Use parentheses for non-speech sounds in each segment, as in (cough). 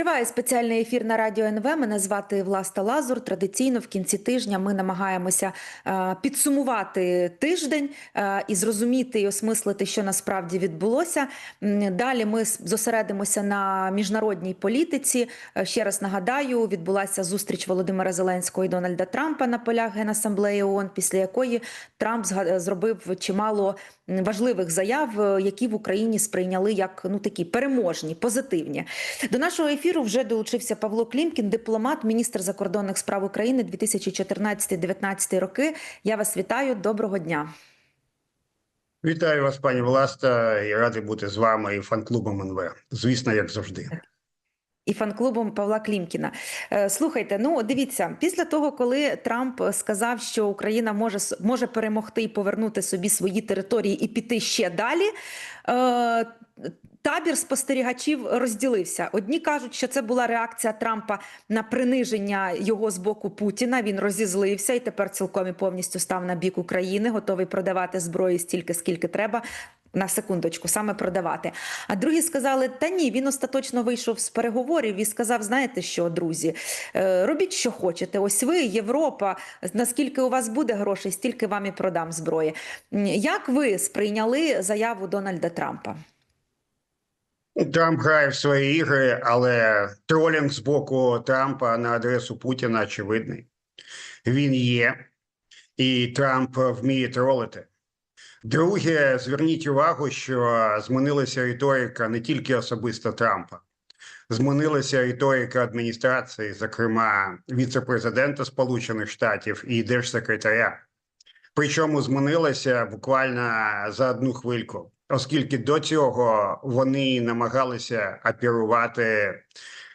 Триває спеціальний ефір на радіо НВ. Мене звати Власта Лазур. Традиційно в кінці тижня ми намагаємося е, підсумувати тиждень е, і зрозуміти і осмислити, що насправді відбулося. Далі ми зосередимося на міжнародній політиці. Е, Ще раз нагадаю, відбулася зустріч Володимира Зеленського і Дональда Трампа на полях Генасамблеї ООН, після якої Трамп зробив чимало важливих заяв, які в Україні сприйняли як ну такі переможні, позитивні. До нашого ефіру вже долучився Павло Клімкін, дипломат, міністр закордонних справ України 2014-2019 роки. Я вас вітаю. Доброго дня. Вітаю вас, пані Власта, і радий бути з вами і фан-клубом НВ. Звісно, як завжди. І фан-клубом Павла Клімкіна. Е, Слухайте, ну дивіться, після того, коли Трамп сказав, що Україна може може перемогти і повернути собі свої території і піти ще далі. Табір спостерігачів розділився. Одні кажуть, що це була реакція Трампа на приниження його з боку Путіна. Він розізлився і тепер цілком і повністю став на бік України, готовий продавати зброї стільки, скільки треба. На секундочку, саме продавати. А другі сказали: та ні, він остаточно вийшов з переговорів і сказав: знаєте що, друзі, е, робіть, що хочете. Ось ви, Європа, наскільки у вас буде грошей, стільки вам і продам зброї. Як ви сприйняли заяву Дональда Трампа? Трамп грає в свої ігри, але тролінг з боку Трампа на адресу Путіна очевидний. Він є, і Трамп вміє тролити. Друге, зверніть увагу, що змінилася риторика не тільки особисто Трампа, змінилася риторика адміністрації, зокрема віце-президента Сполучених Штатів і держсекретаря. Причому змінилася буквально за одну хвильку, оскільки до цього вони намагалися оперувати,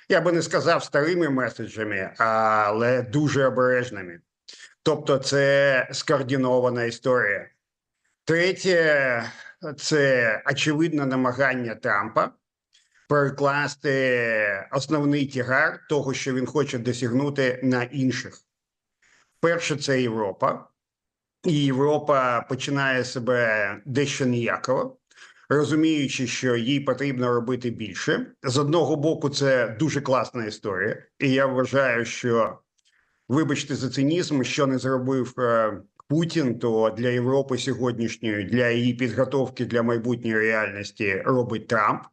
я би не сказав старими меседжами, але дуже обережними. Тобто, це скоординована історія. Третє, це очевидне намагання Трампа перекласти основний тягар того, що він хоче досягнути на інших. Перше, це Європа. І Європа починає себе дещо ніяково, розуміючи, що їй потрібно робити більше. З одного боку, це дуже класна історія, і я вважаю, що вибачте за цинізм, що не зробив е, Путін, то для Європи сьогоднішньої, для її підготовки для майбутньої реальності робить Трамп.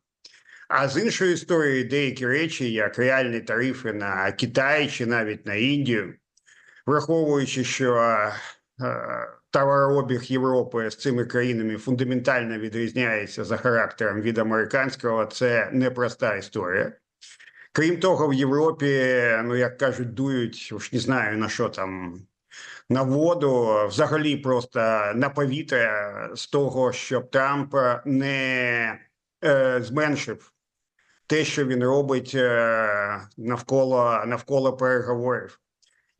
А з іншої історії, деякі речі, як реальні тарифи на Китай чи навіть на Індію, враховуючи, що е, товарообіг Європи з цими країнами фундаментально відрізняється за характером від американського, це непроста історія. Крім того, в Європі, ну як кажуть, дують, уж не знаю на що там. На воду, взагалі, просто на повітря з того, щоб Трамп не е, зменшив те, що він робить е, навколо навколо переговорів.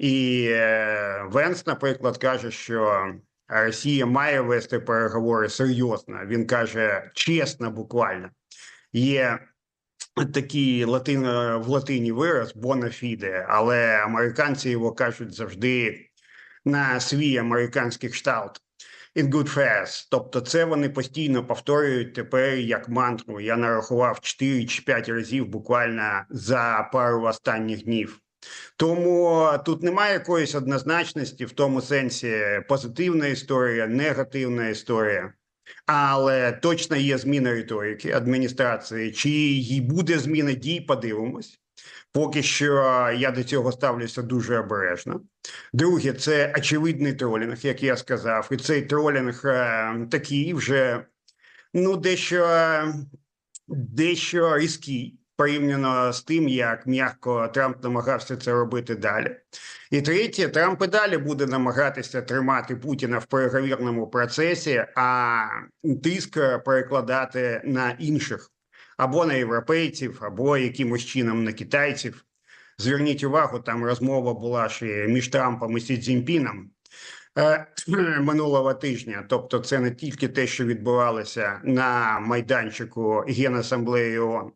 І е, Венс, наприклад, каже, що Росія має вести переговори серйозно. Він каже чесно, буквально. Є такий латин, в латині вираз «bona але американці його кажуть завжди на свій американський кшталт. In good faith. Тобто, це вони постійно повторюють тепер як мантру. Я нарахував 4 чи 5 разів буквально за пару останніх днів. Тому тут немає якоїсь однозначності в тому сенсі позитивна історія, негативна історія. Але точно є зміна риторики адміністрації. Чи їй буде зміна дій, подивимось. Поки що я до цього ставлюся дуже обережно. Друге, це очевидний тролінг, як я сказав, і цей тролінг е, такий вже ну дещо, дещо різкий порівняно з тим, як м'яко Трамп намагався це робити далі. І третє, Трамп і далі буде намагатися тримати Путіна в переговірному процесі, а тиск перекладати на інших або на європейців, або якимось чином на китайців. Зверніть увагу, там розмова була ще між Трампом і Сі Цзіньпіном е, (clears throat) минулого тижня. Тобто, це не тільки те, що відбувалося на майданчику Генасамблеї ООН.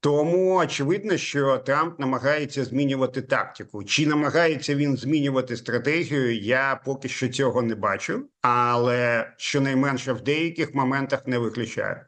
Тому очевидно, що Трамп намагається змінювати тактику. Чи намагається він змінювати стратегію? Я поки що цього не бачу, але щонайменше в деяких моментах не виключаю.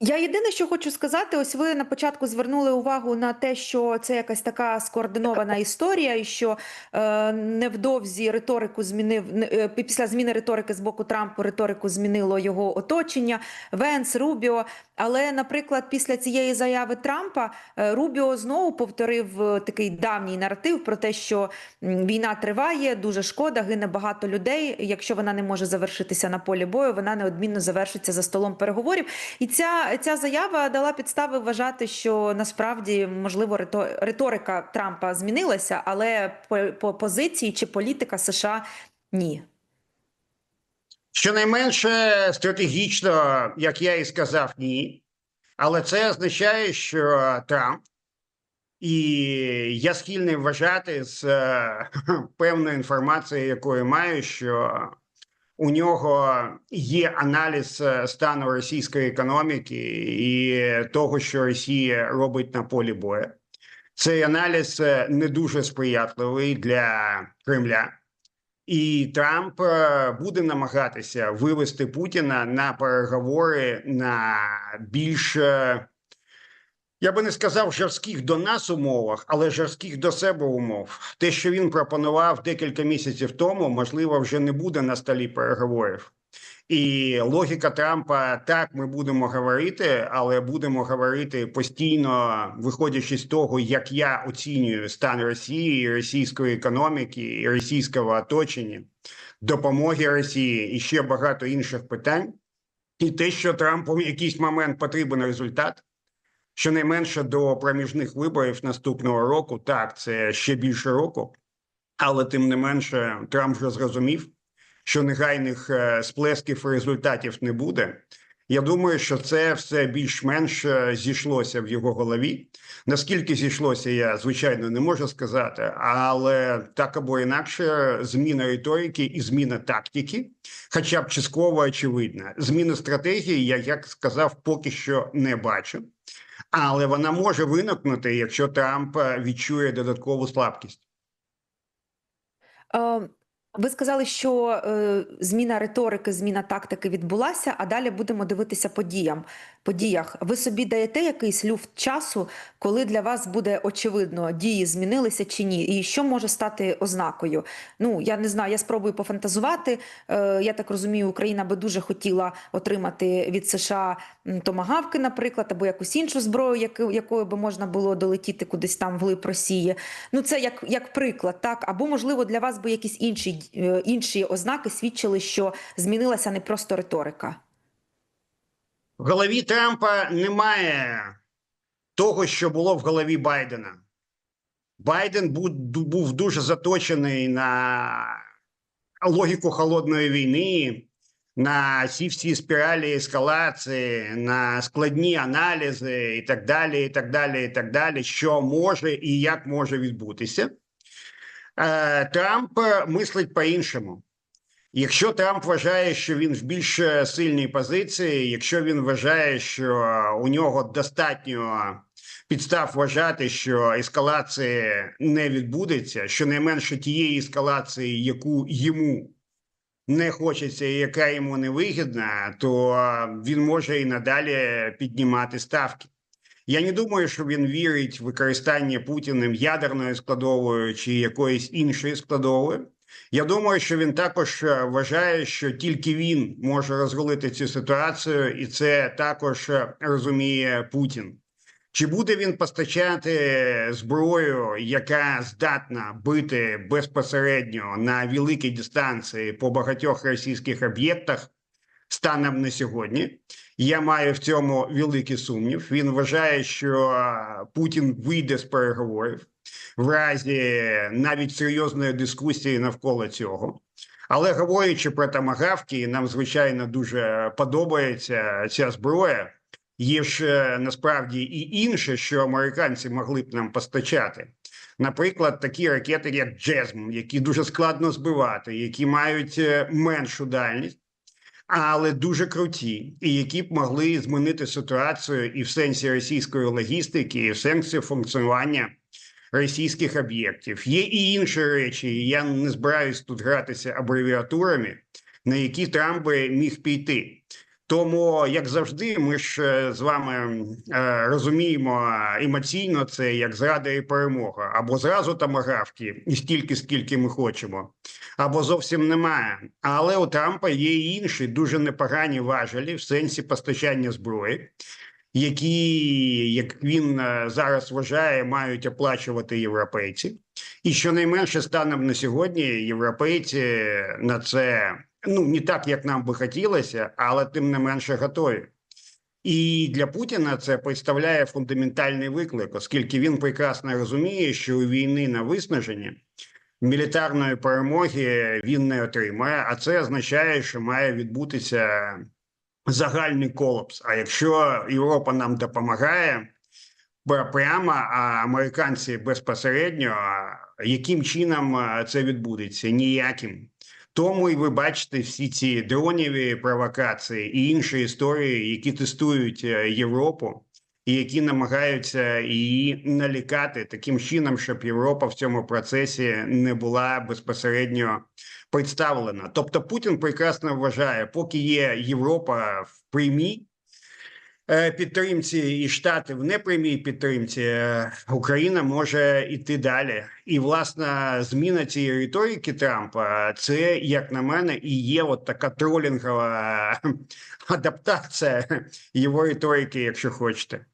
Я єдине, що хочу сказати, ось ви на початку звернули увагу на те, що це якась така скоординована історія, і що е, невдовзі риторику змінив е, після зміни риторики з боку Трампа риторику змінило його оточення Венс, Рубіо. Але, наприклад, після цієї заяви Трампа е, Рубіо знову повторив е, такий давній наратив про те, що війна триває, дуже шкода, гине багато людей. Якщо вона не може завершитися на полі бою, вона неодмінно завершиться за столом переговорів. І ця, ця заява дала підстави вважати, що насправді можливо риторика Трампа змінилася, але по, по позиції чи політика США ні. Щонайменше стратегічно, як я і сказав, ні. Але це означає, що Трамп, і я схильний вважати з е, (laughs) певною інформацією, якою маю, що у нього є аналіз е, стану російської економіки і того, що Росія робить на полі бою. Цей аналіз е, не дуже сприятливий для Кремля. І Трамп е, буде намагатися вивести Путіна на переговори на більш, я би не сказав жорстких до нас умовах, але жорстких до себе умов. Те, що він пропонував декілька місяців тому, можливо, вже не буде на столі переговорів. І логіка Трампа так ми будемо говорити, але будемо говорити постійно, виходячи з того, як я оцінюю стан Росії, російської економіки російського оточення, допомоги Росії і ще багато інших питань. І те, що Трампу в якийсь момент потрібен результат, щонайменше до проміжних виборів наступного року, так це ще більше року, але тим не менше Трамп вже зрозумів що негайних е, сплесків результатів не буде. Я думаю, що це все більш-менш е, зійшлося в його голові. Наскільки зійшлося, я звичайно не можу сказати, але так або інакше, зміна риторики і зміна тактики, хоча б частково очевидна. Зміна стратегії, я як сказав, поки що не бачу. Але вона може виникнути, якщо Трамп е, відчує додаткову слабкість. Е, Ви сказали, що е, зміна риторики, зміна тактики відбулася, а далі будемо дивитися подіям. Подіях. Ви собі даєте якийсь люфт часу, коли для вас буде очевидно, дії змінилися чи ні, і що може стати ознакою? Ну я не знаю, я спробую пофантазувати. Е, Я так розумію, Україна би дуже хотіла отримати від США томагавки, наприклад, або якусь іншу зброю, яку- якою би можна було долетіти кудись там вглиб Росії. Ну це як, як приклад, так або можливо для вас би якісь інші, е, інші ознаки свідчили, що змінилася не просто риторика. В голові Трампа немає того, що було в голові Байдена. Байден був, дуже заточений на логіку холодної війни, на ці всі спіралі ескалації, на складні аналізи і так далі, і так далі, і так далі, що може і як може відбутися. Е, Трамп мислить по-іншому. Якщо Трамп вважає, що він в більш е, сильній позиції, якщо він вважає, що у нього достатньо підстав вважати, що ескалації не відбудеться, щонайменше тієї ескалації, яку йому не хочеться і яка йому не вигідна, то він може і надалі піднімати ставки. Я не думаю, що він вірить в використання Путіним ядерною складовою чи якоюсь іншою складовою. Я думаю, що він також е, вважає, що тільки він може розрулити цю ситуацію, і це також е, розуміє Путін. Чи буде він постачати зброю, яка здатна бити безпосередньо на великій дистанції по багатьох російських об'єктах станом на сьогодні? Я маю в цьому великий сумнів. Він вважає, що Путін вийде з переговорів в разі навіть серйозної дискусії навколо цього. Але говорячи про тамагавки, нам звичайно дуже подобається ця зброя. Є ж е, насправді і інше, що американці могли б нам постачати. Наприклад, такі ракети, як Джезм, які дуже складно збивати, які мають е, меншу дальність. Але дуже круті, і які б могли змінити ситуацію і в сенсі російської логістики, і в сенсі функціонування російських об'єктів. Є і інші речі. і Я не збираюсь тут гратися абревіатурами, на які Трамп би міг піти. Тому, як завжди, ми ж е, з вами е, розуміємо емоційно це як зрада і перемога, або зразу тамагавки, і стільки, скільки ми хочемо, або зовсім немає. Але у Трампа є інші дуже непогані важелі в сенсі постачання зброї, які, як він е, зараз вважає, мають оплачувати європейці. І щонайменше станом на сьогодні європейці на це ну не так, як нам би хотілося, але тим не менше готові. І для Путіна це представляє фундаментальний виклик, оскільки він прекрасно розуміє, що у війни на виснаження мілітарної перемоги він не отримає, а це означає, що має відбутися загальний колапс. А якщо Європа нам допомагає прямо, а американці безпосередньо, яким чином це відбудеться? Ніяким. Тому і ви бачите всі ці дроніві провокації і інші історії, які тестують е, Європу, і які намагаються її налікати таким чином, щоб Європа в цьому процесі не була безпосередньо представлена. Тобто Путін прекрасно вважає, поки є Європа в прямій е, підтримці і Штати в непрямій підтримці, е, Україна може йти далі. І власна зміна цієї риторики Трампа це, як на мене, і є от така тролінгова (laughs) адаптація його риторики, якщо хочете.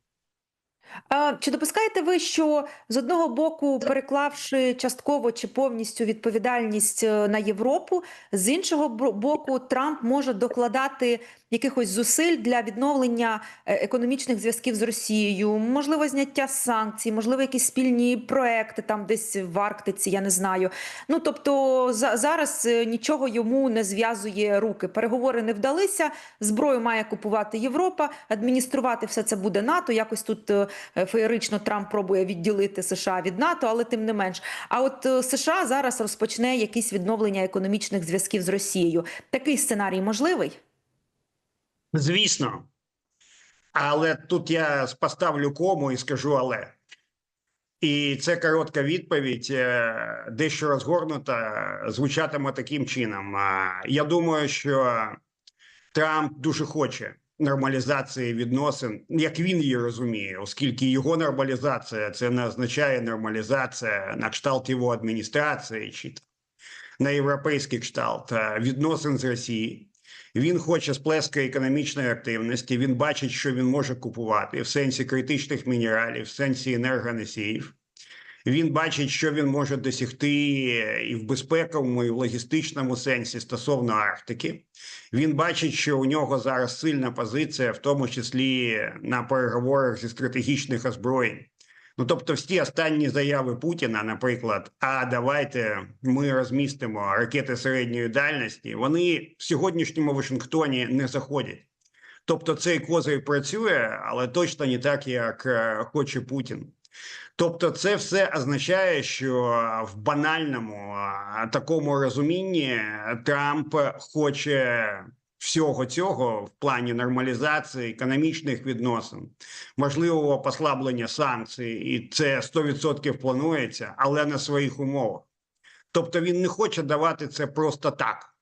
А, Чи допускаєте ви, що з одного боку, переклавши частково чи повністю відповідальність е, на Європу, з іншого бо- боку, Трамп може докладати якихось зусиль для відновлення е, економічних зв'язків з Росією, можливо, зняття санкцій, можливо, якісь спільні проекти там десь в Арктиці, я не знаю. Ну тобто за, зараз е, нічого йому не зв'язує руки. Переговори не вдалися. Зброю має купувати Європа, адмініструвати все це буде НАТО. Якось тут е, феєрично Трамп пробує відділити США від НАТО, але тим не менш. А от США зараз розпочне якісь відновлення економічних зв'язків з Росією. Такий сценарій можливий? Звісно. Але тут я поставлю кому і скажу але. І це коротка відповідь, е, дещо розгорнута, звучатиме таким чином. Я думаю, що Трамп дуже хоче нормалізації відносин, як він її розуміє, оскільки його нормалізація це не означає нормалізація на кшталт його адміністрації чи на європейський кшталт відносин з Росією. Він хоче сплеска економічної активності. Він бачить, що він може купувати в сенсі критичних мінералів, в сенсі енергоносіїв. Він бачить, що він може досягти і в безпековому, і в логістичному сенсі стосовно Арктики. Він бачить, що у нього зараз сильна позиція, в тому числі на переговорах зі стратегічних озброєнь. Ну, тобто, всі останні заяви Путіна, наприклад, а давайте ми розмістимо ракети середньої дальності, вони в сьогоднішньому Вашингтоні не заходять. Тобто, цей козир працює, але точно не так, як е, хоче Путін. Тобто, це все означає, що в банальному такому розумінні Трамп хоче всього цього в плані нормалізації економічних відносин, можливого послаблення санкцій, і це 100% планується, але на своїх умовах. Тобто він не хоче давати це просто так.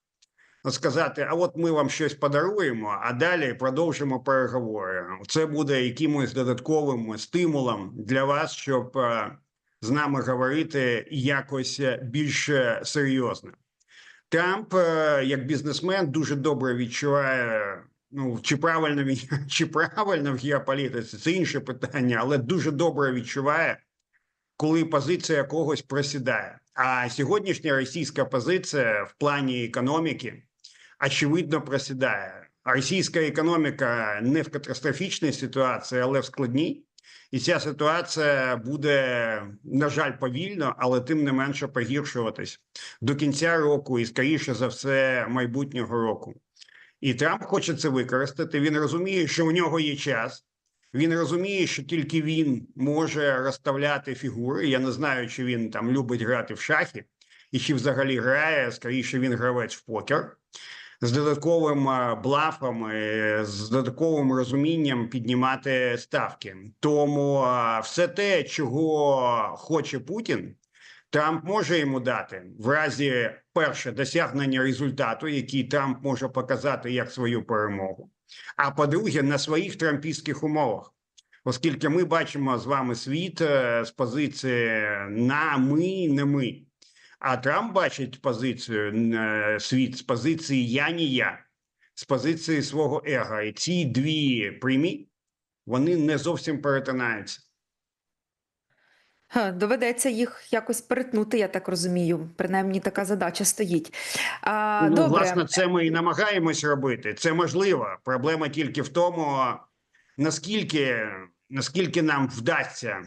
Сказати, а от ми вам щось подаруємо, а далі продовжимо переговори. Це буде якимось додатковим стимулом для вас, щоб е, з нами говорити якось е, більш е, серйозно. Трамп, е, як бізнесмен, дуже добре відчуває. Ну, чи правильно він (laughs) чи правильно в геополітиці, це інше питання, але дуже добре відчуває, коли позиція когось просідає. А сьогоднішня російська позиція в плані економіки очевидно просідає. Російська економіка не в катастрофічній ситуації, але в складній. І ця ситуація буде, на жаль, повільно, але тим не менше погіршуватись до кінця року і, скоріше за все, майбутнього року. І Трамп хоче це використати. Він розуміє, що у нього є час. Він розуміє, що тільки він може розставляти фігури. Я не знаю, чи він там любить грати в шахи, і чи взагалі грає. Скоріше він гравець в покер. З додатковим е, блафом, е, з додатковим розумінням піднімати ставки. Тому е, все те, чого хоче Путін, Трамп може йому дати в разі перше досягнення результату, який Трамп може показати як свою перемогу. А по-друге, на своїх трампійських умовах, оскільки ми бачимо з вами світ з позиції на ми, не ми. А Трамп бачить позицію е, світ з позиції я ні я, з позиції свого его. І ці дві прямі вони не зовсім перетинаються. Доведеться їх якось перетнути, я так розумію. Принаймні така задача стоїть. А, ну, добре. власне, це ми і намагаємось робити. Це можливо. Проблема тільки в тому, наскільки, наскільки нам вдасться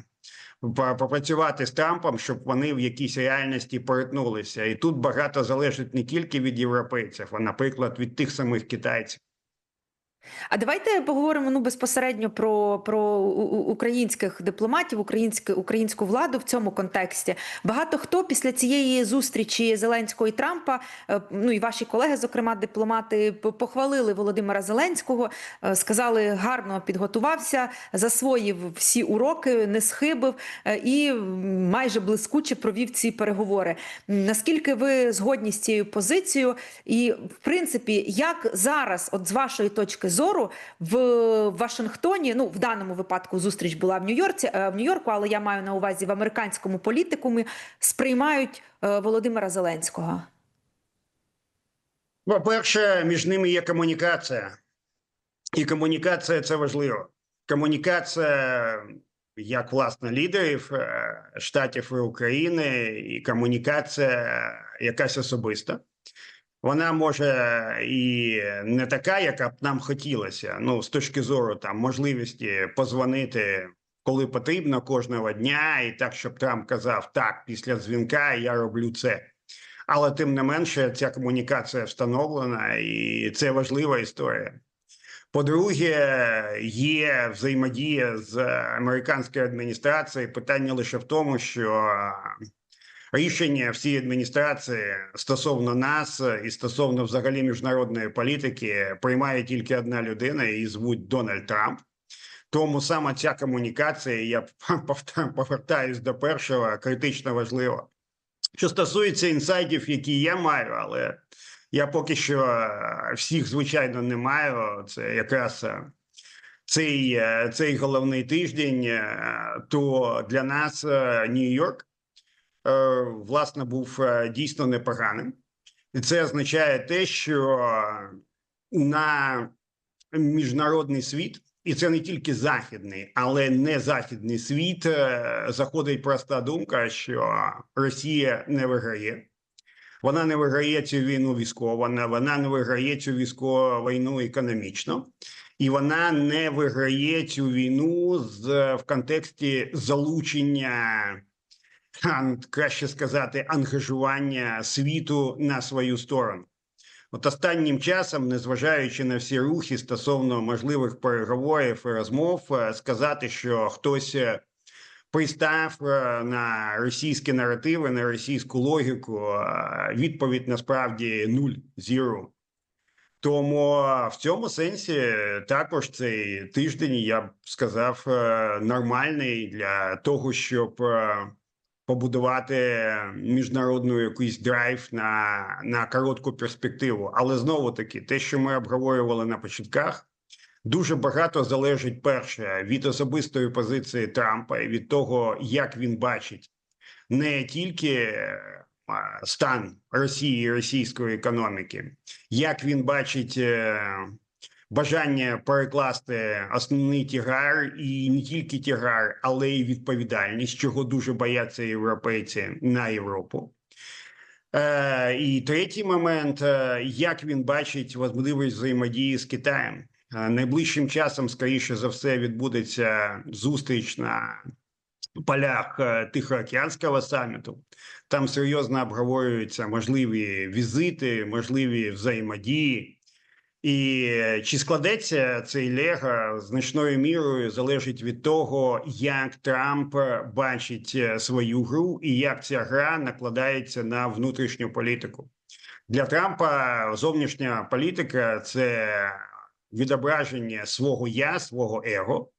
попрацювати з Трампом, щоб вони в якійсь реальності перетнулися. І тут багато залежить не тільки від європейців, а наприклад, від тих самих китайців. А давайте поговоримо ну безпосередньо про, про українських дипломатів, українську, українську владу в цьому контексті. Багато хто після цієї зустрічі Зеленського і Трампа, е, ну і ваші колеги, зокрема дипломати, похвалили Володимира Зеленського, е, сказали, гарно підготувався, засвоїв всі уроки, не схибив е, і майже блискуче провів ці переговори. Наскільки ви згодні з цією позицією? І в принципі, як зараз, от з вашої точки зору, в Вашингтоні, ну в даному випадку зустріч була в Нью-Йорці, е, в Нью-Йорку, але я маю на увазі в американському політикумі, сприймають е, Володимира Зеленського? По-перше, між ними є комунікація, і комунікація це важливо. Комунікація як власне лідерів е, штатів і України, і комунікація якась особиста. Вона може і не така, яка б нам хотілося. Ну, з точки зору там можливості позвонити, коли потрібно кожного дня, і так, щоб Трамп казав: так, після дзвінка я роблю це. Але тим не менше, ця комунікація встановлена, і це важлива історія. По-друге, є взаємодія з американською адміністрацією. Питання лише в тому, що рішення всієї адміністрації стосовно нас і стосовно взагалі міжнародної політики приймає тільки одна людина, її звуть Дональд Трамп. Тому саме ця комунікація, я (laughs) повертаюсь до першого, критично важлива. Що стосується інсайдів, які я маю, але я поки що е, всіх, звичайно, не маю. Це якраз е, цей, е, цей головний тиждень, то для нас Нью-Йорк власне був е, дійсно непоганим. І це означає те, що на міжнародний світ, і це не тільки західний, але не західний світ, е, заходить проста думка, що Росія не виграє. Вона не виграє цю війну військово, вона, не виграє цю військову війну економічно, і вона не виграє цю війну з в контексті залучення, краще сказати, ангажування світу на свою сторону. От останнім часом, незважаючи на всі рухи стосовно можливих переговорів і розмов, е, сказати, що хтось е, пристав е, на російські наративи, на російську логіку, відповідь насправді нуль зіро. Тому в цьому сенсі також цей тиждень я б сказав нормальний для того, щоб побудувати міжнародну якийсь драйв на, на коротку перспективу. Але знову таки, те, що ми обговорювали на початках, дуже багато залежить перше від особистої позиції Трампа і від того, як він бачить не тільки е, стан Росії і російської економіки, як він бачить. Бажання перекласти основний тягар і не тільки тягар, але й відповідальність, чого дуже бояться європейці на Європу. Е, і третій момент: е, як він бачить можливість взаємодії з Китаєм. Е, Найближчим часом, скоріше за все, відбудеться зустріч на полях е, Тихоокеанського саміту. Там серйозно обговорюються можливі візити, можливі взаємодії. І е, чи складеться цей лего значною мірою залежить від того, як Трамп е, бачить е, свою гру і як ця гра накладається на внутрішню політику. Для Трампа зовнішня політика це відображення свого я, свого его.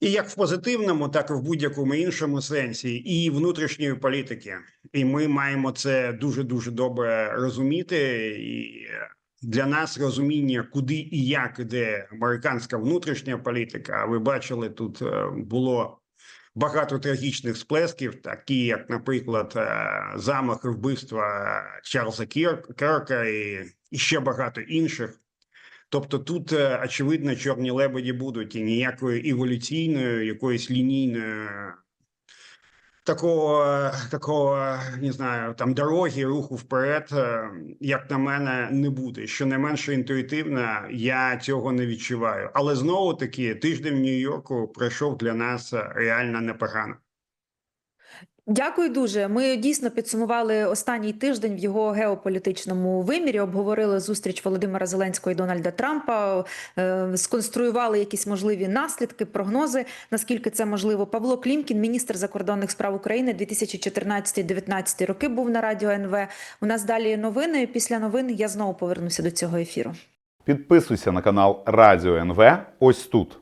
І як в позитивному, так і в будь-якому іншому сенсі, і внутрішньої політики. І ми маємо це дуже дуже добре розуміти. І для нас розуміння, куди і як іде американська внутрішня політика. А ви бачили, тут е, було багато трагічних сплесків, такі як, наприклад, е, замах і вбивство Чарльза Керка і, ще багато інших. Тобто тут е, очевидно чорні лебеді будуть і ніякої еволюційної, якоїсь лінійної такого, такого не знаю, там дороги руху вперед, е, як на мене, не буде. Що не менше інтуїтивно, я цього не відчуваю. Але знову таки тиждень в Нью-Йорку пройшов для нас е, реально непогано. Дякую дуже. Ми дійсно підсумували останній тиждень в його геополітичному вимірі. Обговорили зустріч Володимира Зеленського і Дональда Трампа, е, сконструювали якісь можливі наслідки, прогнози. Наскільки це можливо? Павло Клімкін, міністр закордонних справ України 2014-2019 роки, був на радіо НВ. У нас далі новини. Після новин я знову повернуся до цього ефіру. Підписуйся на канал Радіо НВ ось тут.